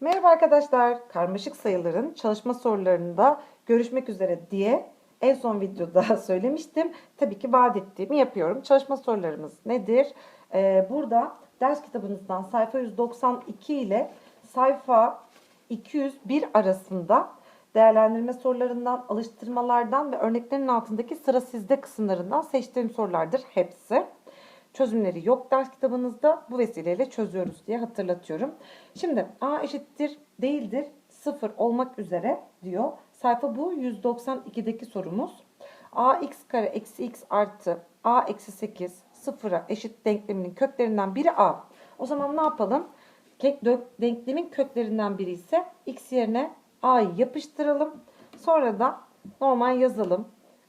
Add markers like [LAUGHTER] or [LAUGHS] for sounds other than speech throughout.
Merhaba arkadaşlar. Karmaşık sayıların çalışma sorularında görüşmek üzere diye en son videoda [LAUGHS] söylemiştim. Tabii ki vaat ettiğimi yapıyorum. Çalışma sorularımız nedir? Ee, burada ders kitabınızdan sayfa 192 ile sayfa 201 arasında değerlendirme sorularından, alıştırmalardan ve örneklerin altındaki sıra sizde kısımlarından seçtiğim sorulardır hepsi çözümleri yok ders kitabınızda. Bu vesileyle çözüyoruz diye hatırlatıyorum. Şimdi a eşittir değildir 0 olmak üzere diyor. Sayfa bu 192'deki sorumuz. ax kare eksi x artı a eksi 8 sıfıra eşit denkleminin köklerinden biri a. O zaman ne yapalım? Denklemin köklerinden biri ise x yerine a'yı yapıştıralım. Sonra da normal yazalım.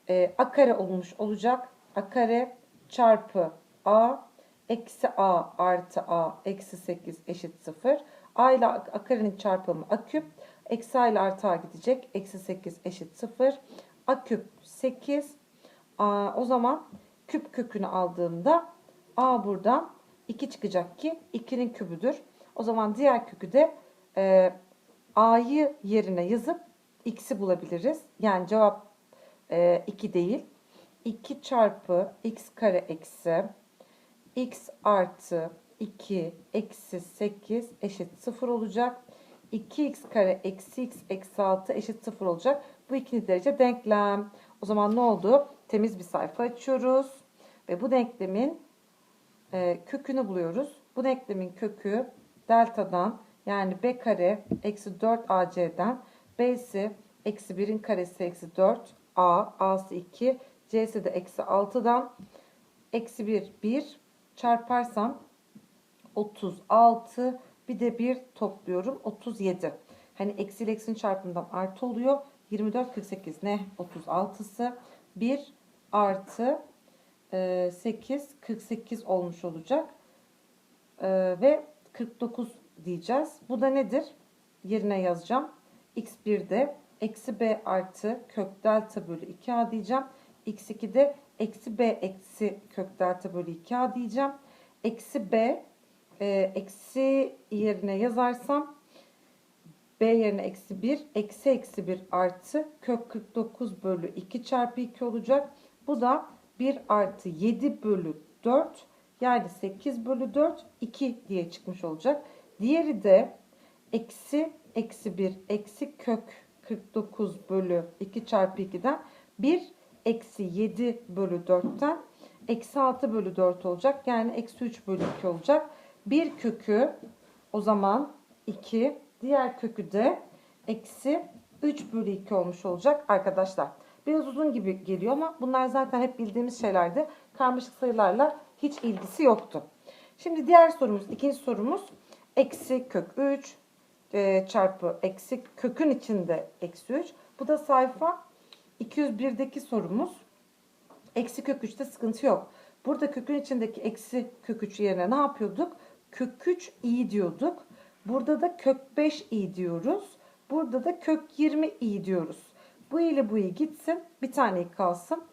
Ee, a kare olmuş olacak. a kare çarpı a eksi a artı a eksi 8 eşit 0. a ile a karenin çarpımı a küp. Eksi a ile artı a gidecek. Eksi 8 eşit 0. a küp 8. A, o zaman küp kökünü aldığımda a buradan 2 çıkacak ki 2'nin kübüdür. O zaman diğer kökü de e, a'yı yerine yazıp x'i bulabiliriz. Yani cevap e, 2 değil. 2 çarpı x kare eksi x artı 2 eksi 8 eşit 0 olacak. 2x kare eksi x eksi 6 eşit 0 olacak. Bu ikinci derece denklem. O zaman ne oldu? Temiz bir sayfa açıyoruz. Ve bu denklemin e, kökünü buluyoruz. Bu denklemin kökü deltadan yani b kare eksi 4 ac'den b'si eksi 1'in karesi eksi 4 a a'sı 2 c'si de eksi 6'dan eksi 1 1 çarparsam 36 bir de 1 topluyorum 37. Hani eksi eksinin çarpımından artı oluyor. 24 48 ne? 36'sı 1 artı e, 8 48 olmuş olacak. E, ve 49 diyeceğiz. Bu da nedir? Yerine yazacağım. x1'de eksi b artı kök delta bölü 2a diyeceğim. X2'de eksi b eksi kök delta bölü 2a diyeceğim. Eksi b e, eksi yerine yazarsam b yerine eksi 1 eksi eksi 1 artı kök 49 bölü 2 çarpı 2 olacak. Bu da 1 artı 7 bölü 4 yani 8 bölü 4 2 diye çıkmış olacak. Diğeri de eksi eksi 1 eksi kök 49 bölü 2 çarpı 2'den 1 eksi 7 bölü 4'ten eksi 6 bölü 4 olacak. Yani eksi 3 bölü 2 olacak. Bir kökü o zaman 2 diğer kökü de eksi 3 bölü 2 olmuş olacak arkadaşlar. Biraz uzun gibi geliyor ama bunlar zaten hep bildiğimiz şeylerdi. Karmaşık sayılarla hiç ilgisi yoktu. Şimdi diğer sorumuz, ikinci sorumuz eksi kök 3 e, çarpı eksi kökün içinde eksi 3. Bu da sayfa 201'deki sorumuz. Eksi kök 3'te sıkıntı yok. Burada kökün içindeki eksi kök 3 yerine ne yapıyorduk? Kök 3 i diyorduk. Burada da kök 5 i diyoruz. Burada da kök 20 i diyoruz. Bu ile bu i gitsin. Bir tane kalsın.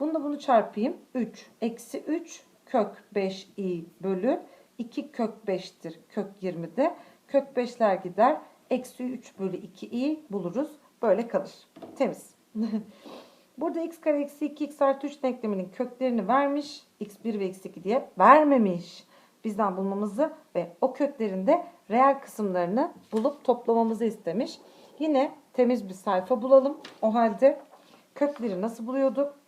Bunu da bunu çarpayım. 3 eksi 3 kök 5 i bölü 2 kök 5'tir kök 20'de. Kök 5'ler gider. Eksi 3 bölü 2 i buluruz. Böyle kalır. Temiz. [LAUGHS] Burada x kare eksi 2 x artı 3 denkleminin köklerini vermiş. x1 ve x2 diye vermemiş. Bizden bulmamızı ve o köklerin de reel kısımlarını bulup toplamamızı istemiş. Yine temiz bir sayfa bulalım. O halde kökleri nasıl buluyorduk?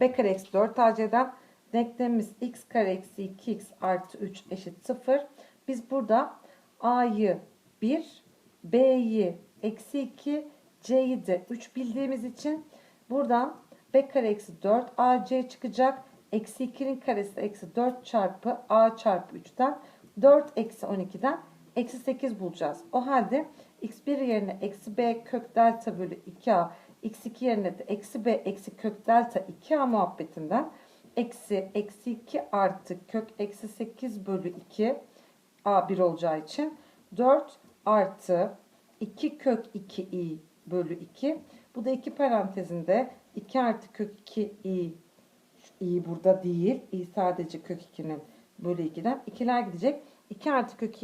b kare eksi 4 ac'den denklemimiz x kare eksi 2x artı 3 eşit 0. Biz burada a'yı 1, b'yi eksi 2, c'yi de 3 bildiğimiz için buradan b kare eksi 4 ac çıkacak. Eksi 2'nin karesi eksi 4 çarpı a çarpı 3'ten 4 eksi 12'den eksi 8 bulacağız. O halde x1 yerine eksi b kök delta bölü 2a x2 yerine de eksi b eksi kök delta 2a muhabbetinden eksi eksi 2 artı kök eksi 8 bölü 2 a1 olacağı için 4 artı 2 kök 2i bölü 2 bu da 2 parantezinde 2 artı kök 2i i burada değil i sadece kök 2'nin bölü 2'den 2'ler gidecek 2 artı kök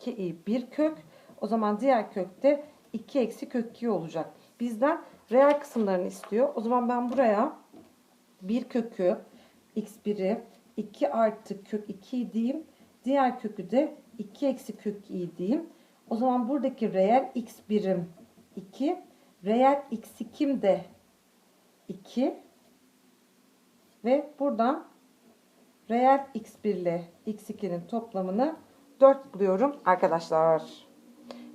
2i 1 kök. O zaman diğer kökte 2 eksi kök 2 olacak. Bizden reel kısımlarını istiyor. O zaman ben buraya 1 kökü x1'i 2 artı kök 2 diyeyim. Diğer kökü de 2 eksi kök i diyeyim. O zaman buradaki reel x birim 2. Reel x 2'm de 2. Ve buradan reel x1 ile x2'nin toplamını 4 buluyorum arkadaşlar.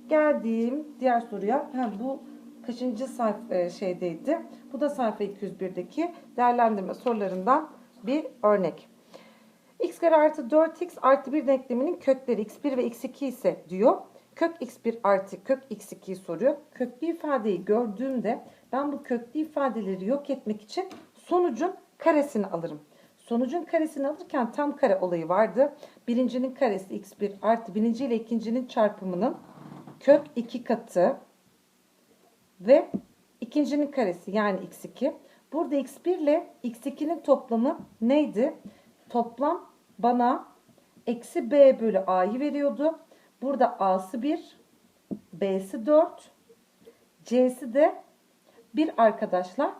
Geldiğim diğer soruya. Ha, bu kaçıncı sayfa e, şeydeydi? Bu da sayfa 201'deki değerlendirme sorularından bir örnek. x kare artı 4x artı 1 denkleminin kökleri x1 ve x2 ise diyor. Kök x1 artı kök x2'yi soruyor. Köklü ifadeyi gördüğümde ben bu köklü ifadeleri yok etmek için sonucun karesini alırım. Sonucun karesini alırken tam kare olayı vardı. Birincinin karesi x1 artı birinci ile ikincinin çarpımının kök 2 katı ve ikincinin karesi yani x2. Burada x1 ile x2'nin toplamı neydi? Toplam bana eksi b bölü a'yı veriyordu. Burada a'sı 1, b'si 4, c'si de 1 arkadaşlar.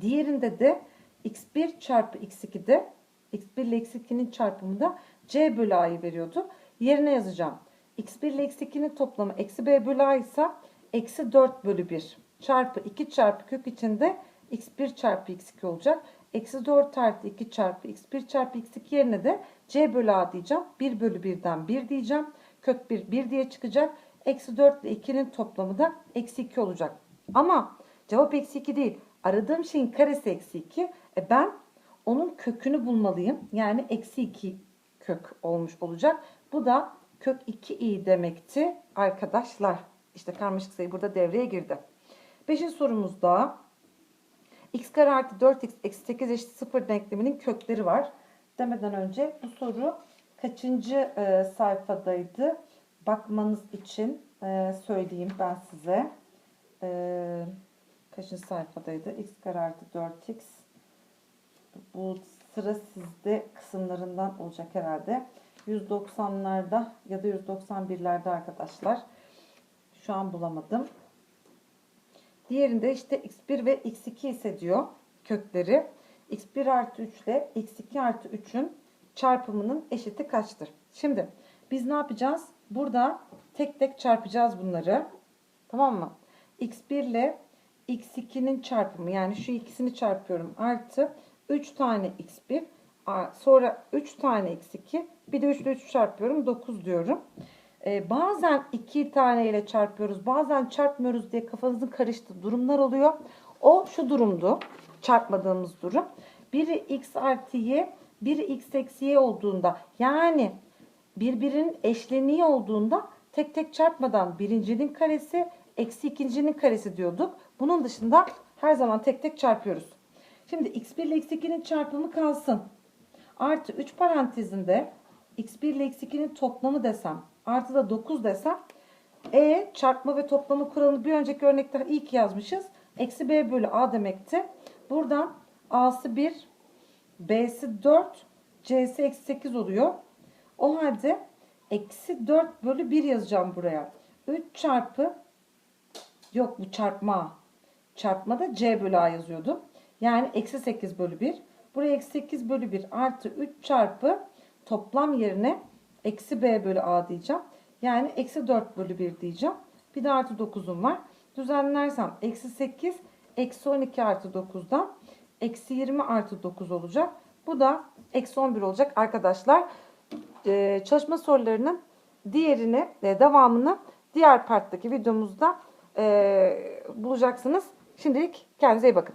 Diğerinde de x1 çarpı x2'de x1 ile x2'nin çarpımında c bölü a'yı veriyordu. Yerine yazacağım. x1 ile x2'nin toplamı eksi b bölü a ise eksi 4 bölü 1 çarpı 2 çarpı kök içinde x1 çarpı x2 olacak. Eksi 4 artı 2 çarpı x1 çarpı x2 yerine de c bölü a diyeceğim. 1 bölü 1'den 1 diyeceğim. Kök 1 1 diye çıkacak. Eksi 4 ile 2'nin toplamı da eksi 2 olacak. Ama cevap eksi 2 değil. Aradığım şeyin karesi eksi 2. E ben onun kökünü bulmalıyım. Yani eksi 2 kök olmuş olacak. Bu da kök 2i demekti arkadaşlar. İşte karmaşık sayı burada devreye girdi. Beşinci sorumuzda x kare artı 4x eksi 8 eşit 0 denkleminin kökleri var. Demeden önce bu soru kaçıncı e, sayfadaydı? Bakmanız için e, söyleyeyim ben size. E, kaçıncı sayfadaydı? x kare artı 4x bu sıra sizde kısımlarından olacak herhalde. 190'larda ya da 191'lerde arkadaşlar. Şu an bulamadım. Diğerinde işte x1 ve x2 ise diyor kökleri. x1 artı 3 ile x2 artı 3'ün çarpımının eşiti kaçtır? Şimdi biz ne yapacağız? Burada tek tek çarpacağız bunları. Tamam mı? x1 ile x2'nin çarpımı yani şu ikisini çarpıyorum artı 3 tane x1 sonra 3 tane x2 bir de 3 ile 3 çarpıyorum 9 diyorum. Ee, bazen 2 tane ile çarpıyoruz bazen çarpmıyoruz diye kafanızın karıştığı durumlar oluyor. O şu durumdu çarpmadığımız durum. Biri x artı y biri x eksi y olduğunda yani birbirinin eşleniği olduğunda tek tek çarpmadan birincinin karesi eksi ikincinin karesi diyorduk. Bunun dışında her zaman tek tek çarpıyoruz. Şimdi x1 ile x2'nin çarpımı kalsın. Artı 3 parantezinde x1 ile x2'nin toplamı desem artı da 9 desem e çarpma ve toplama kuralını bir önceki örnekte ki yazmışız. Eksi b bölü a demekti. Buradan a'sı 1 b'si 4 c'si eksi 8 oluyor. O halde eksi 4 bölü 1 yazacağım buraya. 3 çarpı yok bu çarpma. Çarpmada c bölü a yazıyordum. Yani eksi 8 bölü 1. Buraya eksi 8 bölü 1 artı 3 çarpı toplam yerine eksi b bölü a diyeceğim. Yani eksi 4 bölü 1 diyeceğim. Bir de artı 9'um var. Düzenlersem eksi 8 eksi 12 artı 9'dan eksi 20 artı 9 olacak. Bu da eksi 11 olacak arkadaşlar. Ee, çalışma sorularının diğerini, e, devamını diğer parttaki videomuzda e, bulacaksınız. Şimdilik kendinize iyi bakın.